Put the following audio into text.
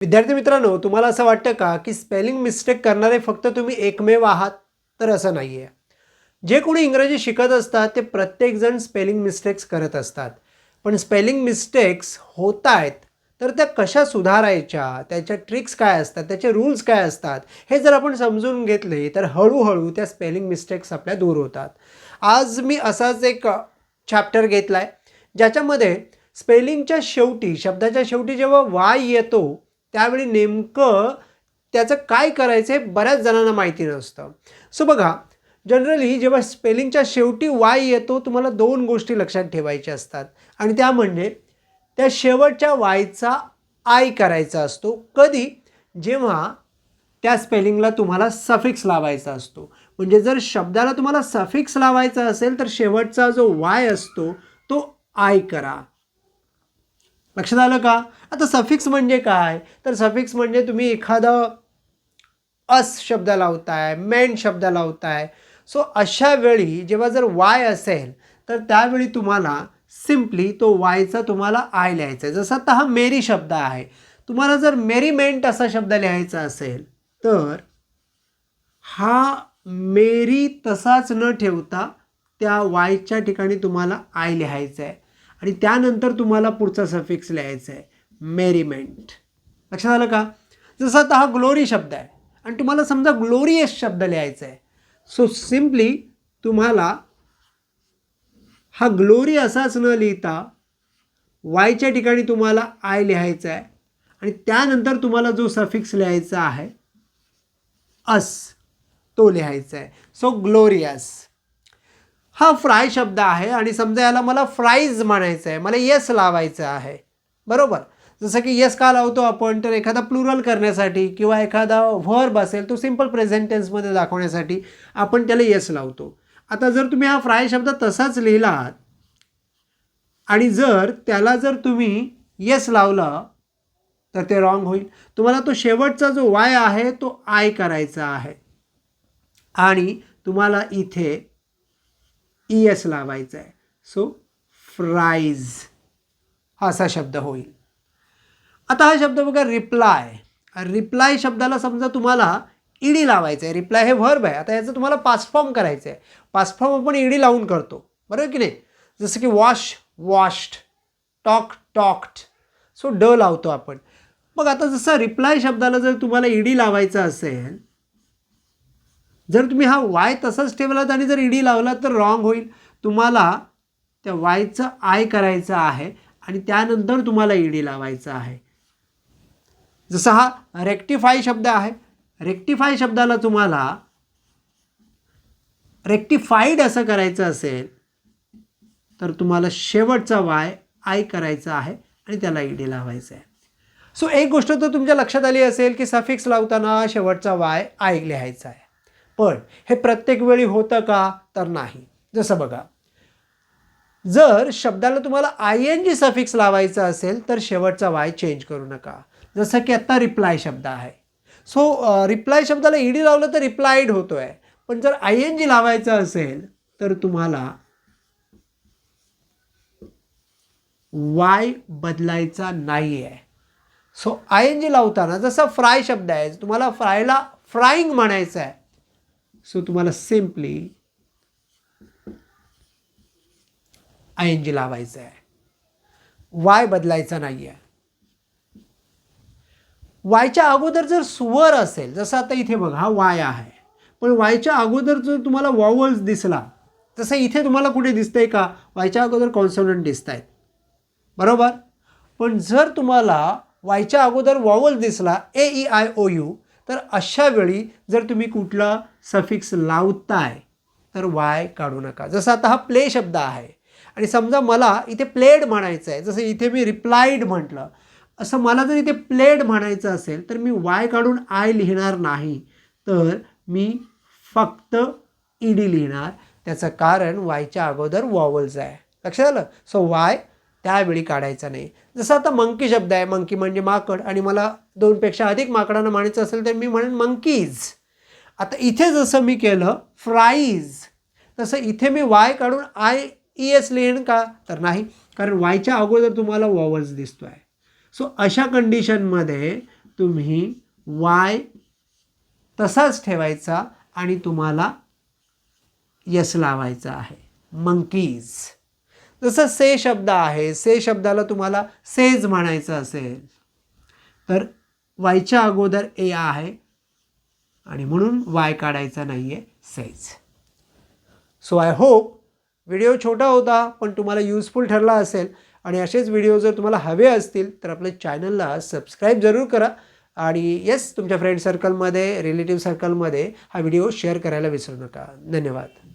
विद्यार्थी मित्रांनो तुम्हाला असं वाटतं का की स्पेलिंग मिस्टेक करणारे फक्त तुम्ही एकमेव आहात? तर असं नाही आहे जे कोणी इंग्रजी शिकत असतात ते प्रत्येकजण स्पेलिंग मिस्टेक्स करत असतात. पण स्पेलिंग मिस्टेक्स होत आहेत तर त्या कशा सुधारायच्या? त्याच्या ट्रिक्स काय असतात? त्याचे रूल्स काय असतात? हे जर आपण समजून घेतले तर हळूहळू त्या स्पेलिंग मिस्टेक्स आपल्या दूर होतात. आज मी असाच एक चॅप्टर घेतला आहे ज्याच्यामध्ये स्पेलिंगच्या शेवटी शब्दाच्या शेवटी जेव्हा वाय येतो त्यावेळी नेमकं त्याचं काय करायचं हे बऱ्याच जणांना माहिती नसतं. सो बघा जनरली जेव्हा स्पेलिंगच्या शेवटी वाय येतो तुम्हाला दोन गोष्टी लक्षात ठेवायच्या असतात. आणि त्या म्हणजे त्या शेवटच्या वायचा आय करायचा असतो. कधी? जेव्हा त्या स्पेलिंगला तुम्हाला सफिक्स लावायचा असतो. म्हणजे जर शब्दाला तुम्हाला सफिक्स लावायचा असेल तर शेवटचा जो वाय असतो तो आय करा. लक्षात आलं का? आता सफिक्स म्हणजे काय? तर सफिक्स म्हणजे तुम्ही एखादं अस शब्द लावताय मेन शब्द लावताय. सो अशा वेळी जेव्हा जर वाय असेल तर त्यावेळी तुम्हाला सिम्पली तो वायचा तुम्हाला आय लिहायचा आहे. जसं आता हा मेरी शब्द आहे. तुम्हाला जर मेरीमेंट असा शब्द लिहायचा असेल तर हा मेरी तसाच न ठेवता त्या वायच्या ठिकाणी तुम्हाला आय लिहायचं आहे. आणि त्यानंतर तुम्हाला पुढचा सफिक्स लिहायचा आहे. मेरीमेंट लक्षात आलं का? जसं आता हा ग्लोरी शब्द आहे. आणि तुम्हाला समजा ग्लोरियस शब्द लिहायचा आहे. सो सिम्पली तुम्हाला हा ग्लोरी असाच न लिहिता वायच्या ठिकाणी तुम्हाला आय लिहायचा आहे. आणि त्यानंतर तुम्हाला जो सफिक्स लिहायचा आहे अस तो लिहायचा आहे. सो ग्लोरियस हा फ्राय शब्द आहे आणि समजा याला मला फ्राईज म्हणायचं आहे मला येस लावायचं आहे. बरोबर? जसं की येस का लावतो आपण तर एखादा प्लुरल करण्यासाठी किंवा एखादा व्हर्ब असेल तो सिंपल प्रेझेंटेन्समध्ये दाखवण्यासाठी आपण त्याला येस लावतो. आता जर तुम्ही हा फ्राय शब्द तसाच लिहिलात आणि जर त्याला जर तुम्ही येस लावलं तर ते रॉंग होईल. तुम्हाला तो शेवटचा जो वाय आहे तो आय करायचा आहे. आणि तुम्हाला इथे ई एस लावायचा आहे सो फ्राईज हा असा शब्द होईल. आता हा शब्द बघा रिप्लाय रिप्लाय शब्दाला समजा तुम्हाला ईडी लावायचं आहे रिप्लाय हे व्हर्ब आहे. आता याचं तुम्हाला पासफॉर्म करायचं आहे पासफॉर्म आपण ईडी लावून करतो. बरोबर की नाही? जसं की wash washed talk talked so D लावतो आपण. मग आता जसं रिप्लाय शब्दाला जर तुम्हाला ईडी लावायचं असेल जर तुम्ही हा वाय तसाच ठेवलात आणि जर ईडी लावला तर रॉंग होईल. तुम्हाला त्या वायचं आय करायचं आहे आणि त्यानंतर तुम्हाला ईडी लावायचं आहे. जसा हा रेक्टिफाय शब्द आहे. रेक्टिफाय शब्दाला तुम्हाला रेक्टिफाईड असं करायचं असेल तर तुम्हाला शेवटचा वाय आय करायचा आहे आणि त्याला ईडी लावायचं आहे. सो एक गोष्ट तर तुमच्या लक्षात आली असेल की सफिक्स लावताना शेवटचा वाय आय लिहायचा आहे. पण हे प्रत्येक वेळी होतं का? तर नाही. जसं बघा जर शब्दाला तुम्हाला आय एन जी सफिक्स लावायचा असेल तर शेवटचा वाय चेंज करू नका. जसं की आत्ता रिप्लाय शब्द आहे. सो रिप्लाय शब्दाला ईडी लावलं तर रिप्लाईड होतो आहे पण जर आय एन जी लावायचं असेल तर तुम्हाला वाय बदलायचा नाही आहे सो आय एन जी लावताना जसा फ्राय शब्द आहे तुम्हाला फ्रायला फ्राईंग म्हणायचं आहे सो तुम्हाला सिम्पली आय एन जी लावायचं आहे. वाय बदलायचा नाही आहे वायच्या अगोदर जर स्वर असेल जसं आता इथे बघा हा वाय आहे. पण वायच्या अगोदर जर तुम्हाला वॉवल्स दिसला तसं इथे तुम्हाला कुठे दिसतंय का? वायच्या अगोदर कॉन्सोनंट दिसत आहेत बरोबर? पण जर तुम्हाला वायच्या अगोदर वॉवल दिसला A E I O U तर अशा वेळी जर तुम्ही कुठला सफिक्स लावताय तर वाय काढू नका. जसं आता हा प्ले शब्द आहे. आणि समजा मला इथे प्लेड म्हणायचं आहे. जसं इथे मी रिप्लाईड म्हटलं. असं मला जर इथे प्लेड म्हणायचं असेल तर मी वाय काढून आय लिहिणार नाही. तर मी फक्त ईडी लिहिणार. त्याचं कारण वायच्या अगोदर वॉवल्स आहे. लक्षात आलं? सो वाय त्यावेळी काढायचा नाही. जसं आता मंकी शब्द आहे मंकी म्हणजे माकड आणि मला दोनपेक्षा अधिक माकडांना म्हणायचं असेल तर मी म्हणेन मंकीज. आता इथे जसं मी केलं फ्राईज तसं इथे मी वाय काढून आय ई एस लिहिण का? तर नाही. कारण वायच्या अगोदर तुम्हाला वॉवल्स दिसतो आहे सो अशा कंडिशनमध्ये तुम्ही वाय तसाच ठेवायचा आणि तुम्हाला यस लावायचा आहे. मंकीज. जसं से शब्द आहे से शब्दाला तुम्हाला सेज म्हणायचं असेल तर वायच्या अगोदर ए आहे आणि म्हणून वाय काढायचा नाही आहे says. So I hope video छोटा होता पण तुम्हाला युजफुल ठरला असेल आणि असेच व्हिडिओ जर तुम्हाला हवे असतील तर आपल्या चॅनलला सबस्क्राईब जरूर करा आणि येस तुमच्या फ्रेंड सर्कलमध्ये रिलेटिव्ह सर्कलमध्ये हा व्हिडिओ शेअर करायला विसरू नका. धन्यवाद.